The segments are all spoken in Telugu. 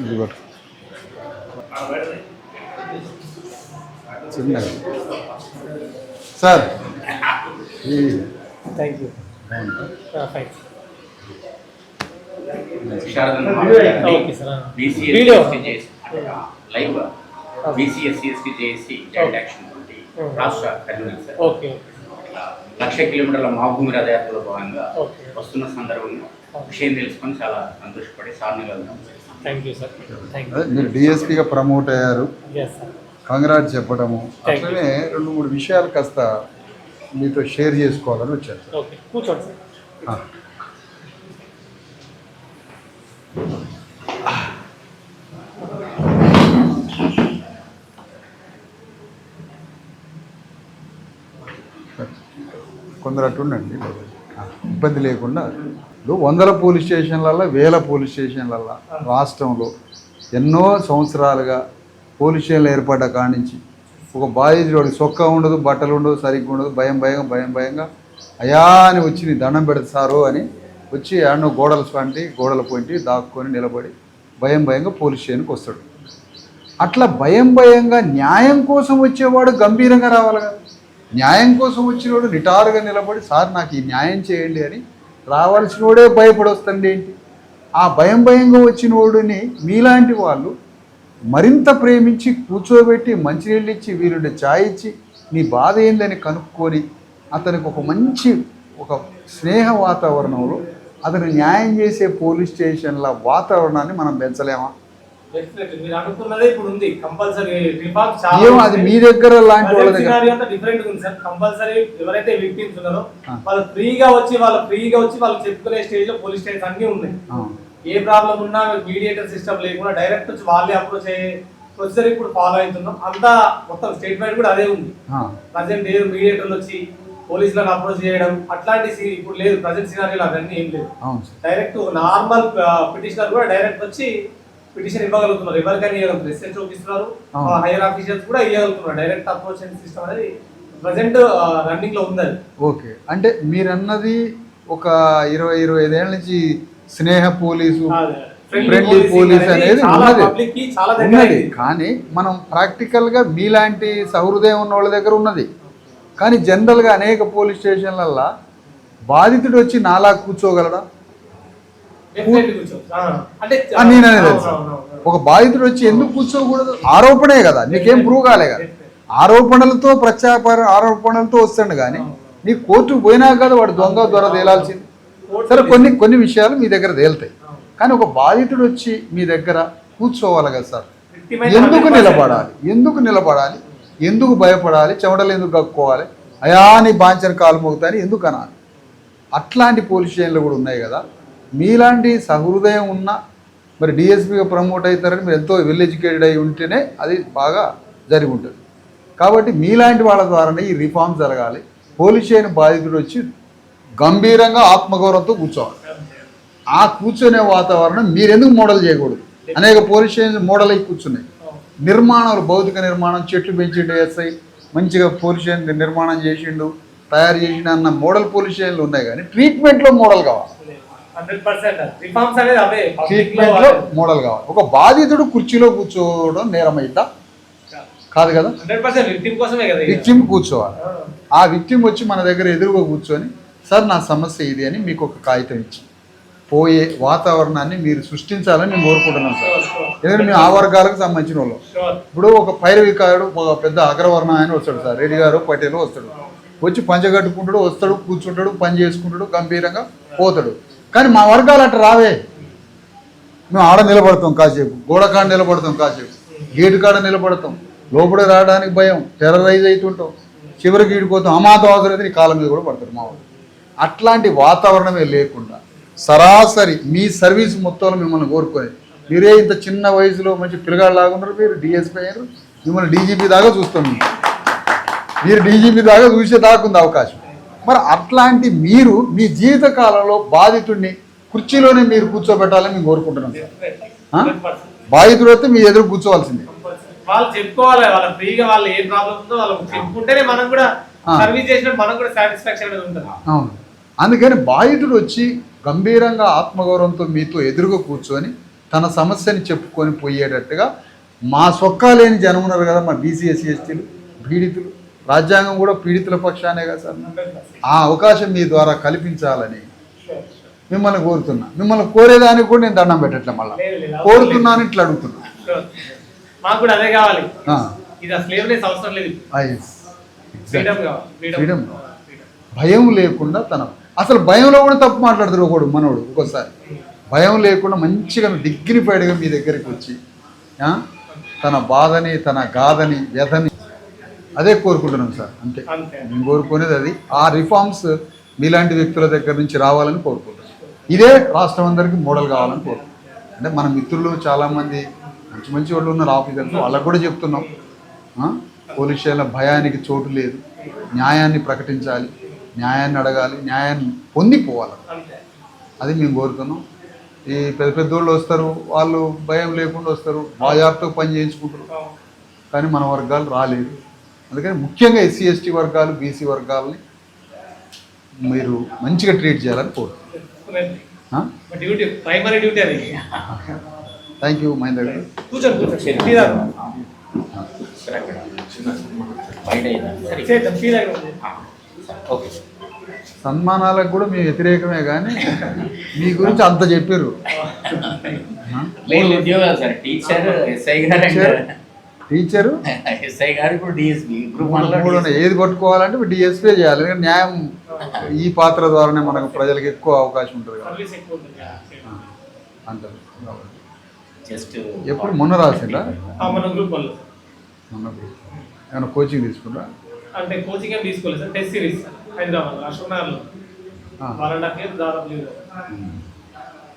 ఇది పట్టు. చిన్నగా sir thank you fine okay sir video live BC SC ST చేసి జాయింట్ యాక్షన్ రాష్ట్ర కన్వీనర్ సార్. ఓకే ఇట్లా లక్ష కిలోమీటర్ల మహాభూమి రథయాత్రలో భాగంగా వస్తున్న సందర్భంగా విషయం తెలుసుకొని చాలా సంతోషపడి సార్ని థ్యాంక్ యూ సార్ మీరు డిఎస్పీగా ప్రమోట్ అయ్యారు. యూ ఎస్ సార్ కంగ్రాట్ చెప్పడము. అట్లనే రెండు మూడు విషయాలు కాస్త మీతో షేర్ చేసుకోవాలని వచ్చారు కూర్చోండి సార్ ఆ. అట్టుండండి ఇబ్బంది లేకుండా ఇప్పుడు వందల పోలీస్ స్టేషన్లలో వేల పోలీస్ స్టేషన్లలో రాష్ట్రంలో ఎన్నో సంవత్సరాలుగా పోలీస్ స్టేషన్లు ఏర్పడ్డ కానించి నుంచి ఒక బాధితుడు సొక్క ఉండదు బట్టలు ఉండదు సరిగ్గా ఉండదు భయం భయం భయం భయంగా అయా అని వచ్చి నీ దండం పెడతా సారు అని వచ్చి ఆడను గోడలు పంటి గోడలు పొంటి దాక్కొని నిలబడి భయం భయంగా పోలీస్ స్టేషన్కి వస్తాడు అట్లా భయం భయంగా న్యాయం కోసం వచ్చేవాడు గంభీరంగా రావాలి కదా న్యాయం కోసం వచ్చినోడు నిటారుగా నిలబడి సార్ నాకు ఈ న్యాయం చేయండి అని రావాల్సినోడే భయపడి ఏంటి ఆ భయం భయంగా వచ్చినోడిని మీలాంటి వాళ్ళు మరింత ప్రేమించి కూర్చోబెట్టి మంచినీళ్ళు ఇచ్చి వీరుడి ఛాయ్ ఇచ్చి నీ బాధ ఏందని కనుక్కొని అతనికి ఒక మంచి ఒక స్నేహ వాతావరణంలో అతను న్యాయం చేసే పోలీస్ స్టేషన్ల వాతావరణాన్ని మనం పెంచలేమా? మీరు అనుకున్నదే ఇప్పుడు ఉంది. కంపల్సరీ రిఫార్మ్ చాలా అది మీ దగ్గర లాంటి డిఫరెంట్ ఉంది సార్. కంపల్సరీ ఎవరైతే విక్టిమ్స్ ఉన్నారో. వాళ్ళు ఫ్రీగా వచ్చి వాళ్ళు ఫ్రీగా వచ్చి వాళ్ళు చెప్పుకునే స్టేజ్లో పోలీస్ స్టేషన్ అన్ని ఉన్నాయి. ఏ ప్రాబ్లం ఉన్నా మీడియేటర్ సిస్టమ్ లేకుండా డైరెక్ట్ వచ్చి వాళ్ళే అప్రోచ్ అయ్యే ప్రొసీజర్ ఇప్పుడు ఫాలో అవుతున్నాం. అంతా మొత్తం స్టేట్ వైడ్ కూడా అదే ఉంది. ప్రజెంట్ ఏదో మీడియేటర్లు వచ్చి పోలీసులను అప్రోచ్ చేయడం. అట్లాంటి ఇప్పుడు లేదు. ప్రజెంట్ సినారీలో అవన్నీ ఏం లేదు డైరెక్ట్ నార్మల్ పిటిషనర్ కూడా డైరెక్ట్ వచ్చి పిటిషన్ ఇవ్వగలుగుతున్నారు. ఎవరికైనా ఇవ్వగలుగుతారు ఎస్ఎస్ ఇస్తున్నారు. అవును. హైయర్ ఆఫీసర్స్ కూడా ఇవ్వగలుగుతున్నారు. డైరెక్ట్ అప్రోచ్ సిస్టమ్ అనేది ప్రజెంట్ రన్నింగ్లో ఉంది ఓకే. అంటే మీరన్నది ఒక ఇరవై ఇరవై ఐదేళ్ళ నుంచి స్నేహ పోలీసు Friendly police అనేది ఉన్నది. ఉన్నది. కానీ మనం ప్రాక్టికల్గా మీలాంటి సహృదయం ఉన్న వాళ్ళ దగ్గర ఉన్నది. కానీ జనరల్గా అనేక పోలీస్ స్టేషన్లల్లో బాధితుడు వచ్చి నాలా కూర్చోగలడా? Definitely కూర్చో. ఆ, అంటే అని నేననే తెలుసు. అవును, అవును, అవును. ఒక బాధితుడు వచ్చి ఎందుకు కూర్చోకూడదు? ఆరోపణే కదా నీకేం ప్రూవ్ కాలే కదా ఆరోపణలతో ప్రత్యాపార ఆరోపణలతో వస్తాడు కానీ నీ కోర్టుకు పోయినా కదా వాడు దొంగ దొర తేలాల్సింది. సరే కొన్ని కొన్ని విషయాలు మీ దగ్గర తేలుతాయి. కానీ ఒక బాధితుడు వచ్చి మీ దగ్గర కూర్చోవాలి కదా సార్? ఎందుకు 100% నిలబడాలి? ఎందుకు నిలబడాలి? ఎందుకు భయపడాలి? చెమటలు ఎందుకు కక్కుకోవాలి? అయా నీ బాంచని కాలు మోగుతాని ఎందుకు అనాలి? అట్లాంటి పోలీస్ స్టేషన్లు కూడా ఉన్నాయి కదా. మీలాంటి సహృదయం ఉన్న మరి డిఎస్పీగా ప్రమోట్ అవుతారని మీరు ఎంతో వెల్ ఎడ్యుకేటెడ్ అయి ఉంటేనే అది బాగా జరిగి ఉంటుంది. కాబట్టి మీలాంటి వాళ్ళ ద్వారానే ఈ రిఫార్మ్ జరగాలి. పోలీస్ చేయని బాధితుడు వచ్చి గంభీరంగా ఆత్మగౌరవంతో కూర్చోవాలి. ఆ కూర్చునే వాతావరణం మీరెందుకు మోడల్ చేయకూడదు? అనేక పోలీస్ స్టేషన్ మోడల్ అయి కూర్చున్నాయి. నిర్మాణాలు భౌతిక నిర్మాణం చెట్లు పెంచిండు ఎస్ఐ మంచిగా పోలీస్ స్టేషన్ నిర్మాణం చేసిండు తయారు చేసిండు అన్న మోడల్ పోలీస్ స్టేషన్లు ఉన్నాయి కానీ ట్రీట్మెంట్లో మోడల్ కావాలి. మోడల్ కావాలి. ఒక బాధితుడు కుర్చీలో కూర్చోవడం నేరమైద్దా? కాదు. కదా విక్టిమ్ కూర్చోవాలి. ఆ, విక్టిమ్ వచ్చి మన దగ్గర ఎదురుగా కూర్చొని సార్ నా సమస్య ఇది అని మీకు ఒక కాగితం ఇచ్చి పోయే వాతావరణాన్ని మీరు సృష్టించాలని నేను కోరుకుంటున్నాను సార్. ఎందుకంటే మేము ఆ వర్గాలకు సంబంధించిన వాళ్ళు. ఇప్పుడు ఒక పైరవికారుడు ఒక పెద్ద అగ్రవర్ణ ఆయన వస్తాడు సార్. రెడ్డి గారు పటేల్ వస్తాడు. వచ్చి పంచగట్టుకుంటాడు వస్తాడు కూర్చుంటాడు పని చేసుకుంటాడు గంభీరంగా పోతాడు. కానీ మా వర్గాలు అట్లా రావే. మేము ఆడ నిలబడతాం కాసేపు. గోడ కాడ నిలబడతాం కాసేపు. గేటు కాడ నిలబడతాం. లోపల రావడానికి భయం. టెర్రరైజ్ అవుతుంటాం చివరికి ఈడిపోతాం అమాతం అవసరం నీ కాలం మీద కూడా పడతారు మా వాళ్ళు. అట్లాంటి వాతావరణమే లేకుండా సరాసరి మీ సర్వీస్ మొత్తంలో మిమ్మల్ని కోరుకొని మీరే ఇంత చిన్న వయసులో మంచి పిల్లగాడు లాగున్నారు మీరు డిఎస్పీ అయ్యారు మిమ్మల్ని డీజీపీ దాకా చూస్తాం మీరు డీజీపీ దాకా చూసే దాకా ఉంది అవకాశం. మరి అట్లాంటి మీరు మీ జీవిత కాలంలో బాధితుడిని కుర్చీలోనే మీరు కూర్చోబెట్టాలని మేము కోరుకుంటున్నాం సార్ Definitely. ఆ? 100%. బాధితుడు అయితే మీ ఎదురు కూర్చోవాల్సిందే వాళ్ళు చెప్పుకోవాలి వాళ్ళ ఫ్రీగా వాళ్ళు ఏ ప్రాబ్లం ఉందో వాళ్ళకి చెప్పుకుంటేనే మనం కూడా. సర్వీస్ చేసినట్టు మనకు కూడా సాటిస్ఫాక్షన్ అనేది ఉంటుంది అవును అందుకని బాధితుడు వచ్చి గంభీరంగా ఆత్మగౌరవంతో మీతో ఎదురుగా కూర్చొని తన సమస్యని చెప్పుకొని పోయేటట్టుగా మా సొక్కా లేని జనం ఉన్నారు కదా మా బీసీ ఎస్సీ ఎస్టీలు పీడితులు రాజ్యాంగం కూడా పీడితుల పక్షానే కదా సార్? ఆ అవకాశం మీ ద్వారా కల్పించాలని మిమ్మల్ని కోరుతున్నా. మిమ్మల్ని కోరేదానికి కూడా నేను దండం పెట్టట్లే మళ్ళీ. కోరుతున్నాను ఇట్లా అడుగుతున్నా. మాకు కూడా అదే కావాలి. ఇది అవసరం లేదు. ఫ్రీడమ్ భయం లేకుండా తన అసలు భయంలో కూడా తప్పు మాట్లాడతాడు ఒకడు మనోడు ఒక్కోసారి. భయం లేకుండా మంచిగా డిగ్నిఫైడ్గా మీ దగ్గరికి వచ్చి తన బాధని తన గాథని వ్యధని అదే కోరుకుంటున్నాం సార్ అంతే. మేము కోరుకునేది అది. ఆ రిఫార్మ్స్ మీలాంటి వ్యక్తుల దగ్గర నుంచి రావాలని కోరుకుంటున్నాం. ఇదే రాష్ట్రం అందరికీ మోడల్ కావాలని కోరుకుంటున్నాం. అంటే మన మిత్రులు చాలామంది మంచి మంచి వాళ్ళు ఉన్నారు ఆఫీసర్స్ వాళ్ళకు కూడా చెప్తున్నాం? పోలీస్ స్టేషన్ల భయానికి చోటు లేదు. న్యాయాన్ని ప్రకటించాలి. న్యాయాన్ని అడగాలి. న్యాయాన్ని పొందిపోవాలి అది మేము కోరుతున్నాం ఈ పెద్ద పెద్ద వాళ్ళు వస్తారు వాళ్ళు భయం లేకుండా వస్తారు బాజాబ్తో పని చేయించుకుంటారు. కానీ మన వర్గాలు రాలేదు. అందుకని ముఖ్యంగా ఎస్సీ ఎస్టీ వర్గాలు బీసీ వర్గాలని మీరు మంచిగా ట్రీట్ చేయాలని కోరుతున్నాను. మా డ్యూటీ ప్రైమరీ డ్యూటీ అది. థ్యాంక్ యూ మహేందర్ గారు. సన్మానాలకు కూడా మేము వ్యతిరేకమే కానీ మీ గురించి అంత చెప్పారు టీచర్ ఎస్ఐ గారు అండ్ టీచరు? ఎస్ఐ గారు ఇప్పుడు డిఎస్పి గ్రూప్. ఏది పట్టుకోవాలంటే డిఎస్పీ చేయాలి. ఎందుకంటే న్యాయం ఈ పాత్ర ద్వారానే మనకు ప్రజలకు ఎక్కువ అవకాశం ఉంటుంది అంటారు జస్ట్ ఎప్పుడు మొన్న రాసిందా మన గ్రూప్ మొన్న ఏమైనా కోచింగ్ తీసుకుంటా అంటే కోచింగ్ ఏం తీసుకోలేదు sir. Test series Hyderabad half year దాదాపు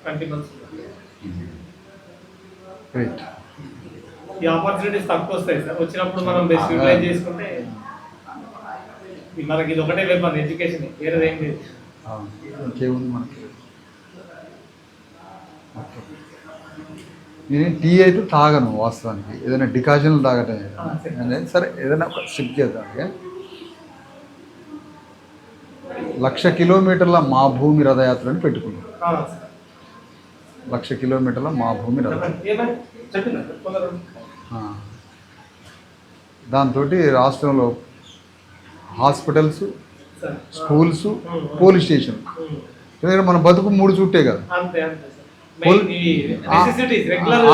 ట్వంటీ మంత్స్ రైట్ ఈ ఆపర్చునిటీస్ తక్కువ వస్తాయి సార్. వచ్చినప్పుడు మనం బెస్ట్ యూటిలైజ్ చేసుకుంటే మనకి ఇది ఒకటే లేదు మన ఎడ్యుకేషన్ వేరేది ఏం లేదు. ఇంకేముంది మనకి. నేను టీ అయితే తాగను వాస్తవానికి. ఏదైనా డికాషన్ తాగటం సరే. ఏదైనా ఒక స్టిప్ చేద్దాం. లక్ష కిలోమీటర్ల మా భూమి రథయాత్రని పెట్టుకున్నాం. లక్ష కిలోమీటర్ల మా భూమి రథ దాంతో రాష్ట్రంలో హాస్పిటల్స్ స్కూల్స్ పోలీస్ స్టేషన్. ఎందుకంటే మన బతుకు మూడు చుట్టే కదా.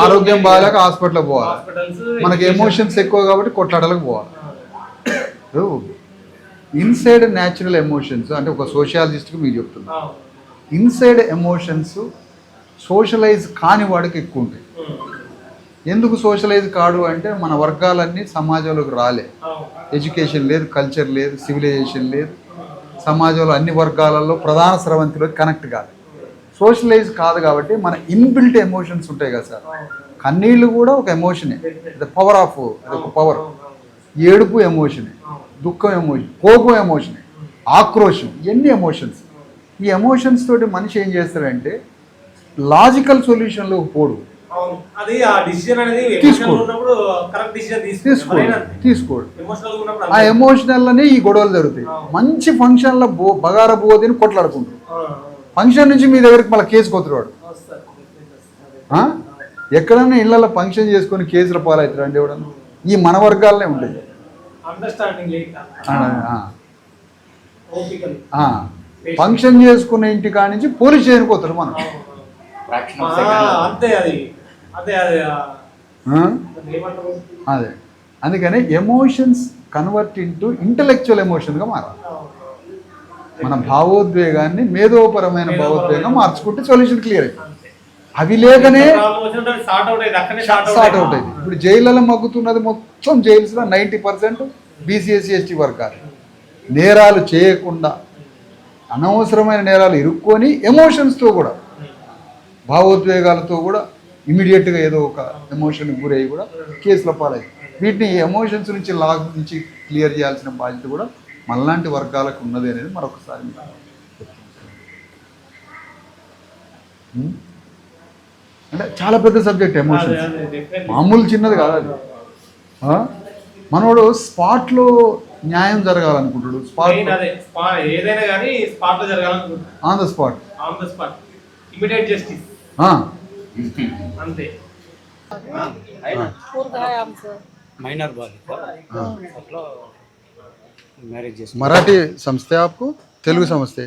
ఆరోగ్యం బాగాలేక హాస్పిటల్కి పోవాలి. మనకి ఎమోషన్స్ ఎక్కువ కాబట్టి కొట్లాడలకు పోవాలి. ఇన్సైడ్ న్యాచురల్ ఎమోషన్స్ అంటే ఒక సోషియాలజిస్ట్కి మీకు చెప్తున్నా. ఇన్సైడ్ ఎమోషన్స్ సోషలైజ్ కాని వాడికి ఎక్కువ ఉంటాయి. ఎందుకు సోషలైజ్ కాడు అంటే మన వర్గాలన్నీ సమాజంలోకి రాలే. ఎడ్యుకేషన్ లేదు కల్చర్ లేదు సివిలైజేషన్ లేదు. సమాజంలో అన్ని వర్గాలలో ప్రధాన స్రవంతిలో కనెక్ట్ కాదు సోషలైజ్ కాదు కాబట్టి మన ఇన్బిల్ట్ ఎమోషన్స్ ఉంటాయి కదా సార్. కన్నీళ్ళు కూడా ఒక ఎమోషనే. ద పవర్ ఆఫ్ అది ఒక పవర్. ఏడుపు ఎమోషనే. దుఃఖం ఎమోషన్. కోపం ఎమోషనే. ఆక్రోషం ఎన్ని ఎమోషన్స్. ఈ ఎమోషన్స్ తోటి మనిషి ఏం చేస్తాడంటే లాజికల్ సొల్యూషన్లో పోడు. అది ఆ డిసిజన్ అనేది కరెక్ట్ తీసుకోడు. తీసుకోడు. ఆ. ఎమోషనల్లోనే ఈ గొడవలు జరుగుతాయి. మంచి ఫంక్షన్లో బో బగార బోదని కొట్లాడుకుంటారు. ఫంక్షన్ నుంచి మీ దగ్గరికి మళ్ళీ కేసు కొత్తవాడు? ఎక్కడన్నా ఇళ్ళల్లో ఫంక్షన్ చేసుకొని కేసుల పాలవుతారు అంటే ఎవడన్నా? ఈ మన వర్గాలనే ఉంటుంది. ఫంక్షన్ చేసుకున్న ఇంటి కాడి నుంచి పోలీస్ స్టేషన్కి పోతారు మనం అంతే అది. అదే అందుకని ఎమోషన్స్ కన్వర్ట్ ఇంటూ ఇంటలెక్చువల్ ఎమోషన్గా మారాలి. మన భావోద్వేగాన్ని మేధోపరమైన భావోద్వేగంగా మార్చుకుంటే సొల్యూషన్ క్లియర్ అంతే. అవి లేకనే సార్ట్ అవుట్ షార్ట్ అయింది ఇప్పుడు జైళ్ళలో మగ్గుతున్నది మొత్తం జైల్స్లో ninety percent BC SC ST వర్గాలు. నేరాలు చేయకుండా అనవసరమైన నేరాలు ఇరుక్కొని ఎమోషన్స్తో కూడా భావోద్వేగాలతో కూడా ఇమీడియట్గా ఏదో ఒక ఎమోషన్కి గురయ్యి కూడా కేసుల పాలయ్యి. వీటిని ఎమోషన్స్ నుంచి లాగ్ నుంచి క్లియర్ చేయాల్సిన బాధ్యత కూడా మనలాంటి వర్గాలకు ఉన్నది అనేది మరొకసారి? అంటే చాలా పెద్ద సబ్జెక్ట్ ఎమోషన్స్. మామూలు చిన్నది కాదు అది? మనోడు స్పాట్లో న్యాయం జరగాలనుకుంటాడు స్పాట్ ఏదైనా కానీ స్పాట్లో జరగాలనుకుంటున్నాను on the spot on the spot immediate justice అంతే. మైనర్ మరాఠీ సంస్థ తెలుగు సంస్థ?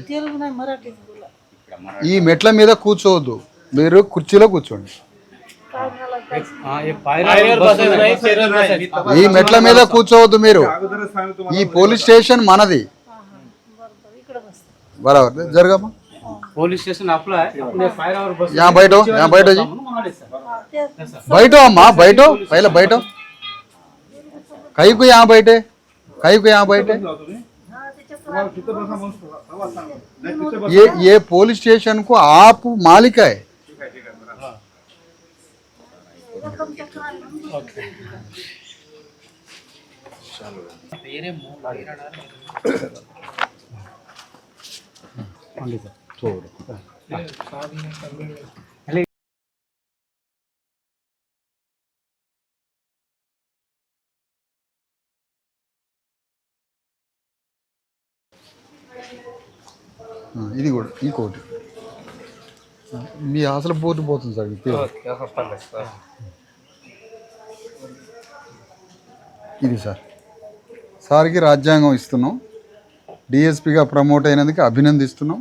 ఈ మెట్ల మీద కూర్చోవద్దు. మీరు కుర్చీలో కూర్చోండి. ఈ మెట్ల మీద కూర్చోవద్దు మీరు. ఈ పోలీస్ స్టేషన్ మనది. బరాబర్. జరగమ్మా. పోలీస్ స్టేషన్ आपला आहे आपण या पायऱ्यावर बसून यहाँ बैठो, यहाँ बैठो जी। म्हणून म्हणाले सर. ते బయట అమ్మా బయట పైల బయట కైకు యా బయటే కైకు యా బయటే ये ये पुलिस स्टेशन को आप मालिक है ఉంది ఆ, ఇది కూడా ఈ కోటి. మీ అసలు పోటు పోతుంది సార్. ఇది సార్. సార్కి రాజ్యాంగం ఇస్తున్నాం. డిఎస్పిగా ప్రమోట్ అయినందుకు అభినందిస్తున్నాం.